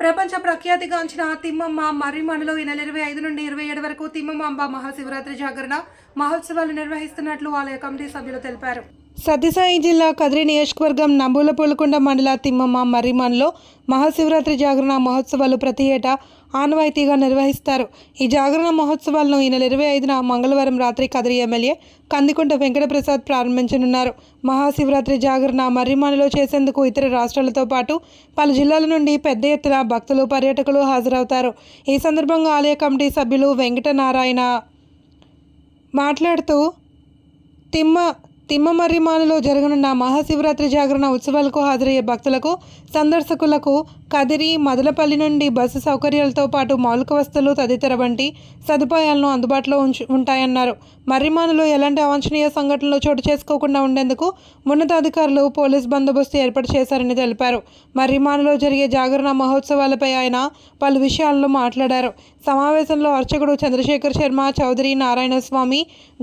ప్రపంచ ప్రఖ్యాతిగాంచిన తిమ్మమ్మ మర్రిమణిలో ఈ నెల ఇరవై ఐదు నుండి ఇరవై ఏడు వరకు తిమ్మమాంబ మహాశివరాత్రి జాగరణ మహోత్సవాలు నిర్వహిస్తున్నట్లు ఆలయ కమిటీ సభ్యులు తెలిపారు. సత్యసాయి జిల్లా కదిరి నియోజకవర్గం నంబూలపూలకొండ మండల తిమ్మమ్మ మర్రిమన్లో మహాశివరాత్రి జాగరణ మహోత్సవాలు ప్రతి ఏటా ఆనవాయితీగా నిర్వహిస్తారు. ఈ జాగరణ మహోత్సవాలను ఈ నెల ఇరవై ఐదున మంగళవారం రాత్రి కదిరి ఎమ్మెల్యే కందికుంట వెంకటప్రసాద్ ప్రారంభించనున్నారు. మహాశివరాత్రి జాగరణ మర్రిమానిలో చేసేందుకు ఇతర రాష్ట్రాలతో పాటు పలు జిల్లాల నుండి పెద్ద ఎత్తున భక్తులు పర్యాటకులు హాజరవుతారు. ఈ సందర్భంగా ఆలయ కమిటీ సభ్యులు వెంకటనారాయణ మాట్లాడుతూ తిమ్మ తిమ్మమర్రిమాలలో జరగనున్న మహాశివరాత్రి జాగరణ ఉత్సవాలకు హాజరయ్యే భక్తులకు సందర్శకులకు కదిరి మదలపల్లి నుండి బస్సు సౌకర్యాలతో పాటు మౌలిక వస్తువులు తదితర వంటి సదుపాయాలను అందుబాటులో ఉంచు ఉంటాయన్నారు. మర్రిమానులో ఎలాంటి అవాంఛనీయ సంఘటనలు చోటు చేసుకోకుండా ఉండేందుకు ఉన్నతాధికారులు పోలీస్ బందోబస్తు ఏర్పాటు చేశారని తెలిపారు. మర్రిమానులో జరిగే జాగరణ మహోత్సవాలపై ఆయన పలు విషయాలను మాట్లాడారు. సమావేశంలో అర్చకుడు చంద్రశేఖర్ శర్మ చౌదరి నారాయణస్వామి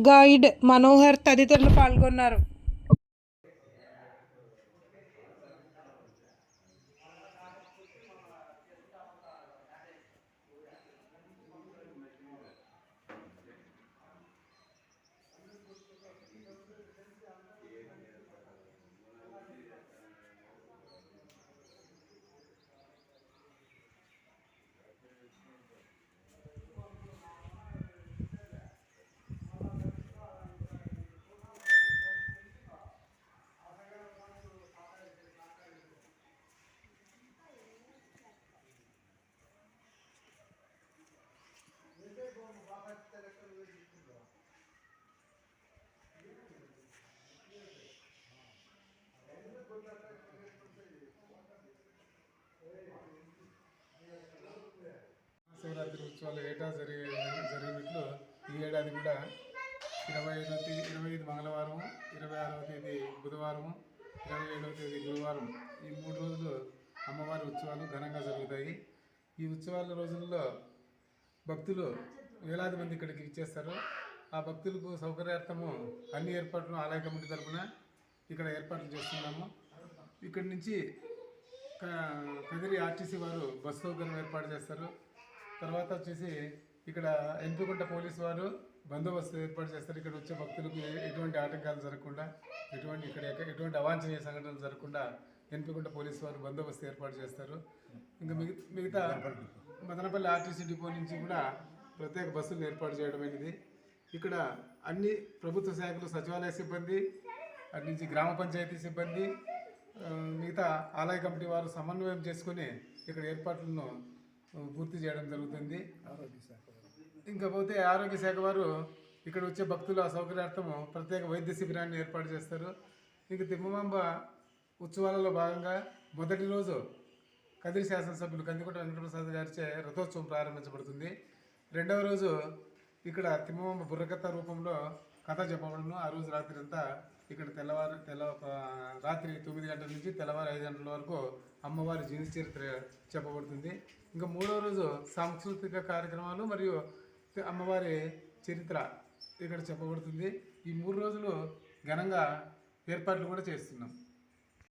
గైడ్ మనోహర్ తదితరులు పాల్గొన్నారు. శివరాత్రి ఉత్సవాలు ఏటా జరిగే జరిగినట్లు ఈ ఏడాది కూడా ఇరవై ఐదవ తేదీ ఇరవై ఐదు మంగళవారం ఇరవై ఆరవ తేదీ బుధవారం ఇరవై ఏడవ తేదీ గురువారం ఈ మూడు రోజులు అమ్మవారి ఉత్సవాలు ఘనంగా జరుగుతాయి. ఈ ఉత్సవాల రోజుల్లో భక్తులు వేలాది మంది ఇక్కడికి ఇచ్చేస్తారు ఆ భక్తులకు సౌకర్యార్థము అన్ని ఏర్పాట్లు ఆలయ కమిటీ తరఫున ఇక్కడ ఏర్పాట్లు చేస్తున్నాము. ఇక్కడి నుంచి కదిరి ఆర్టీసీ వారు బస్ సౌకర్యం ఏర్పాటు చేస్తారు. తర్వాత వచ్చేసి ఇక్కడ ఎంపికొంట పోలీసు వారు బందోబస్తు ఏర్పాటు చేస్తారు. ఇక్కడ వచ్చే భక్తులకు ఎటువంటి ఆటంకాలు జరగకుండా ఎటువంటి ఇక్కడ ఎటువంటి అవాంఛనీయ సంఘటనలు జరగకుండా ఎంపికొంట పోలీసు వారు బందోబస్తు ఏర్పాటు చేస్తారు. ఇంకా మిగతా మిగతా మదనపల్లి ఆర్టీసీ డిపో నుంచి కూడా ప్రత్యేక బస్సులు ఏర్పాటు చేయడం అనేది. ఇక్కడ అన్ని ప్రభుత్వ శాఖలు సచివాలయ సిబ్బంది అటు నుంచి గ్రామ పంచాయతీ సిబ్బంది మిగతా ఆలయ కమిటీ వారు సమన్వయం చేసుకుని ఇక్కడ ఏర్పాట్లను పూర్తి చేయడం జరుగుతుంది. ఇంకా పోతే ఆరోగ్య శాఖ వారు ఇక్కడ వచ్చే భక్తుల సౌకర్యార్థము ప్రత్యేక వైద్య శిబిరాన్ని ఏర్పాటు చేస్తారు. ఇక తిమ్మమాంబ ఉత్సవాలలో భాగంగా మొదటి రోజు కదిరి శాసనసభ్యులు కందికొండ వెంకటప్రసాద్ గారిచే రథోత్సవం ప్రారంభించబడుతుంది. రెండవ రోజు ఇక్కడ తిమ్మమ్మ బుర్రకథ రూపంలో కథ చెప్పబడును. ఆ రోజు రాత్రి అంతా ఇక్కడ తెల్లవారు తెల్ల రాత్రి తొమ్మిది గంటల నుంచి తెల్లవారు ఐదు గంటల వరకు అమ్మవారి జీవిత చరిత్ర చెప్పబడుతుంది. ఇంకా మూడవ రోజు సాంస్కృతిక కార్యక్రమాలు మరియు అమ్మవారి చరిత్ర ఇక్కడ చెప్పబడుతుంది. ఈ మూడు రోజులు ఘనంగా ఏర్పాట్లు కూడా చేస్తున్నాం.